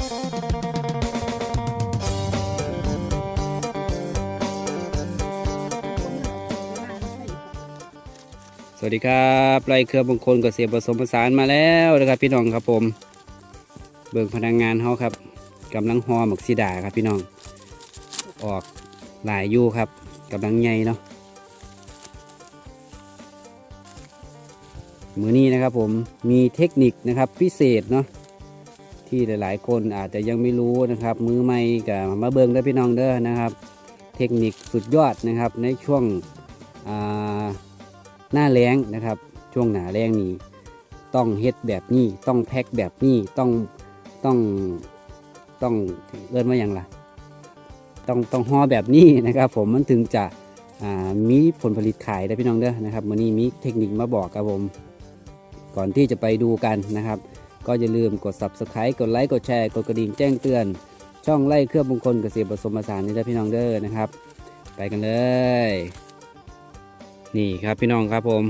สวัสดีครับไล่เครือมงคลเกษตรผสมผสานมาแล้วนะครับพี่น้องครับผม เบิ่งพนักงงานเขาครับกำลังหอหมกซีดาครับพี่น้อง ออกหลายยู่ครับกำลังใหญ่เนาะมือนี้นะครับผมมีเทคนิคนะครับพิเศษเนาะ ที่หลาย ๆ คนอาจจะยังไม่รู้นะครับ มือใหม่กับมาเบิงได้พี่น้องเด้อนะครับ เทคนิคสุดยอดนะครับ ในช่วงหน้าแรงนะครับ ช่วงหนาแรงนี้ต้องเฮ็ดแบบนี้ต้องแพ็คแบบนี้ต้องต้องต้องเอื้อนว่าอย่างไรต้องต้องห่อแบบนี้นะครับ ผมมันถึงจะมีผลผลิตขายได้พี่น้องเด้อนะครับวันนี้มีเทคนิคมาบอกครับผม ก่อนที่จะไปดูกันนะครับ ก็อย่าลืมกด subscribe กดไลค์กดแชร์กดกระดิ่งแจ้งเตือน ช่องไล่เครื่องมงคลเกษตรผสมผสานนี่ได้อพี่น้องเด้อนะครับ ไปกันเลย นี่ครับพี่น้องครับผม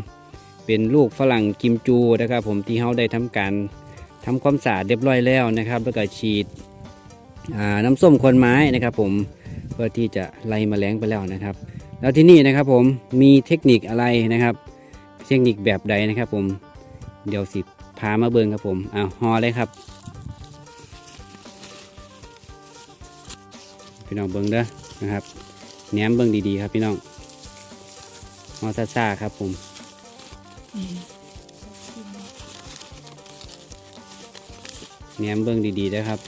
เป็นลูกฝรั่งกิมจูนะครับผมที่เขาได้ทำการทำความสะอาดเรียบร้อยแล้วนะครับแล้วก็ฉีดน้ำส้มควนไม้นะครับ ผมเพื่อที่จะไล่แมลงไปแล้วนะครับ แล้วที่นี่นะครับผมมีเทคนิคอะไรนะครับ เทคนิคแบบใดนะครับผมเดี๋ยวสิ พามาเบิ่งครับผมอ้าวฮอเลยครับ พี่น้องเบิ่งเด้อนะครับแหนมเบิ่งดีๆครับพี่น้องมอซาซาครับผมแหนมเบิ้งดีๆนะครับ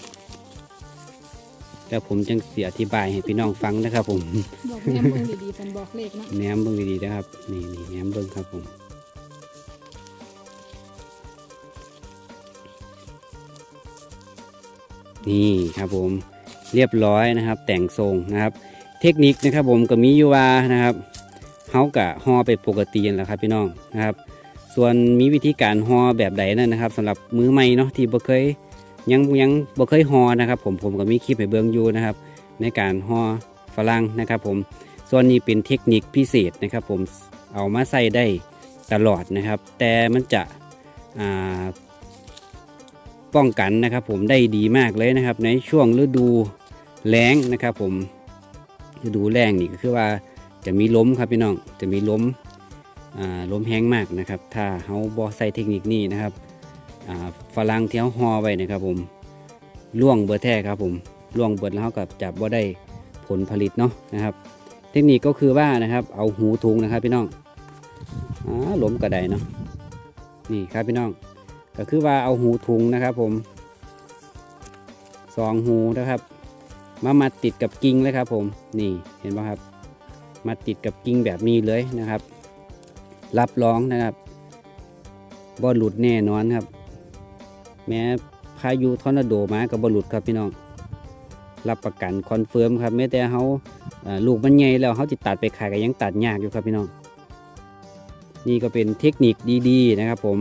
แล้วผมจังเสียอธิบายให้พี่น้องฟังนะครับผมบอกแม่เมืองดีๆเป็นบอกเลขเนาะแหนมเบิ้งดีๆนะครับ นี่นี่แหนมเบิ้งครับผม นี่ครับผมเรียบร้อยนะครับ แต่งทรงนะครับ เทคนิคนะครับผมก็มีอยู่ว่านะครับเฮากะห่อไปปกติแหละครับพี่น้องนะครับ ส่วนมีวิธีการห่อแบบใดนั่นนะครับสำหรับมือใหม่เนาะที่บ่เคยยังยังบ่เคยห่อนะครับ ผมผมก็มีคลิปให้เบิ่งอยู่นะครับ ในการห่อฝรั่งนะครับ ผมส่วนนี้เป็นเทคนิคพิเศษนะครับ ผมเอามาใส่ได้ตลอดนะครับ แต่มันจะอ่า ป้องกันนะครับผมได้ดีมากเลยนะครับ ในช่วงฤดูแล้งนะครับผมฤดูแล้งนี่ก็คือว่าจะมีล้มครับพี่น้องจะมีล้มอ่าลมแห้งมากนะครับ ถ้าเฮาบอใส่เทคนิคนี้นะครับอ่าฝรั่งที่เฮาหอไว้นะครับผมล่วงเบอร์แท้ครับผมล่วงเบิดแล้วเขากับจับบ่าได้ผลผลิตเนาะนะครับ เทคนิคก็คือว่านะครับเอาหูทุงนะครับพี่น้องอ่าล้มกระไดเนาะนี่ครับพี่น้อง ก็คือว่าเอาหูทุงนะครับผมสองหูนะครับ มามาติดกับกิ่งเลยครับ ผมนี่เห็นไหมครับ มาติดกับกิ่งแบบนี้เลยนะครับ รับรองนะครับบ่หลุดแน่นอนครับ แม้พายุทอร์นาโดมากับบ่หลุดครับพี่น้อง รับประกันคอนเฟิร์มครับแม้แต่เขาลูกมันใหญ่แล้วเขาติดตัดไปขายก็ยังตัดยากอยู่ครับพี่น้อง นี่ก็เป็นเทคนิคดีๆนะครับ ผม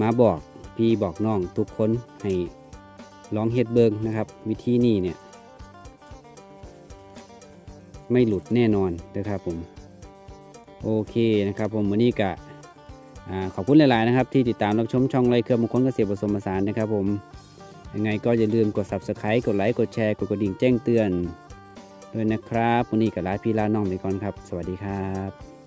มาบอก พี่บอกน้องทุกคนให้ลองเฮ็ดเบิงนะครับ วิธีนี้เนี่ย ไม่หลุดแน่นอนนะครับผม โอเคนะครับผมวันนี้กะขอบคุณหลาย ๆ นะครับ ที่ติดตามรับชมช่องไรเครือมงคลเกษตรผสมผสานนะครับผมยังไงก็อย่าลืมกด subscribe กดไลค์กดแชร์กดกระดิ่งแจ้งเตือนด้วยนะครับวันนี้กับลาพี่ลาน้องไปก่อนครับ สวัสดีครับ